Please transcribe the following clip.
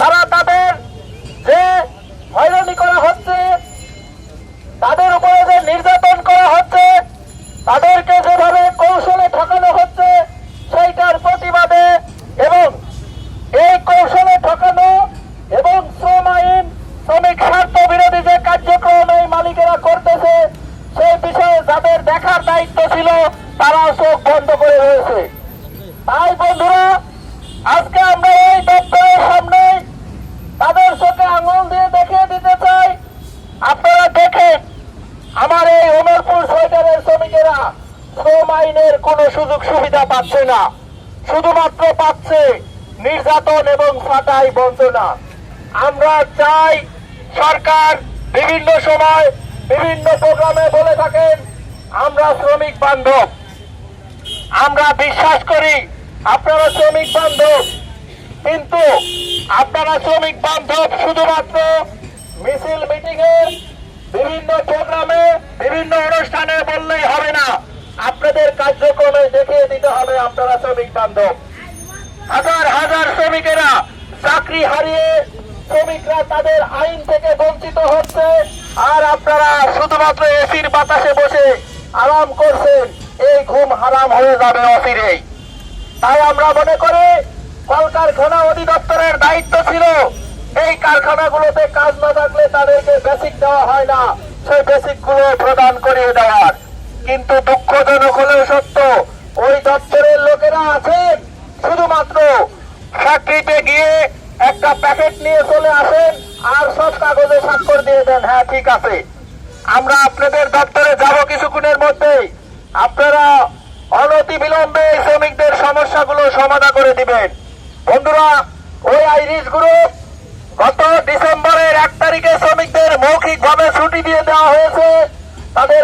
তারা তাদের যে হয়রানি করা হচ্ছে তাদের উপরে যে নির্যাতন করা হচ্ছে তাদেরকে যেভাবে কৌশলে ঠকানো হচ্ছে সেইটার প্রতিবাদে এবং এই কৌশলে ঠকানো এবং শ্রম আইন শ্রমিক স্বার্থ বিরোধী যে কার্যক্রম এই মালিকেরা করতেছে সেই বিষয়ে যাদের দেখার দায়িত্ব ছিল তারা চোখ বন্ধ করে রয়েছে। তাই বন্ধুরা আজকে আমরা এই দপ্তরের সামনে তাদের চোখে আঙুল দিয়ে দেখিয়ে দিতে চাই। আপনারা দেখেন, আমার এই অমরপুর সোয়েটারের শ্রমিকেরা শ্রম আইনের কোনো সুযোগ সুবিধা পাচ্ছে না। শুধুমাত্র পাচ্ছে নির্যাতন এবং ফাটাই বঞ্চনা। আমরা চাই সরকার বিভিন্ন সময় বিভিন্ন প্রোগ্রামে বলে থাকেন, আমরা শ্রমিক বান্ধব। আমরা বিশ্বাস করি আপনারা শ্রমিক বান্ধব। কিন্তু আপনারা শ্রমিক বান্ধব শুধুমাত্র মিছিল মিটিং এ বিভিন্ন প্রোগ্রামে, বিভিন্ন অনুষ্ঠানে বললেই হবে না। আপনাদের কার্যক্রমে দেখিয়ে দিতে হবে আপনারা শ্রমিক বান্ধব। হাজার হাজার শ্রমিকেরা চাকরি হারিয়ে শ্রমিকরা তাদের আইন থেকে বঞ্চিত হচ্ছে। আর আপনারা শুধুমাত্র এসির বাতাসে বসে আরাম করছেন, এই ঘুম হারাম হয়ে যাবে অচিরেই। তাই আমরা মনে করি কলকারখানা অধিদপ্তরের দায়িত্ব ছিল এই কারখানাগুলোতে কাজ না থাকলে তাদেরকে বেসিক দেওয়া হয় না। সেই বেসিকগুলো প্রদান করিয়ে দেওয়ার। কিন্তু দুঃখজনক হলেও সত্য, ওই দপ্তরের লোকেরা আছেন। শুধুমাত্র ফ্যাক্টরিতে গিয়ে একটা প্যাকেট নিয়ে চলে আসেন আর সব কাগজে স্বাক্ষর দিয়ে দেন। হ্যাঁ ঠিক আছে। আমরা আপনাদের দপ্তরে যাব কিছুক্ষণের মধ্যেই আপনারা অনতি বিলম্বে এই শ্রমিকদের সমস্যাগুলো সমাধান করে দিবেন। বন্ধুরা, ওই আইরিশ গ্রুপ গত ডিসেম্বরের এক তারিখে শ্রমিকদের মৌখিকভাবে ছুটি দিয়ে দেওয়া হয়েছে।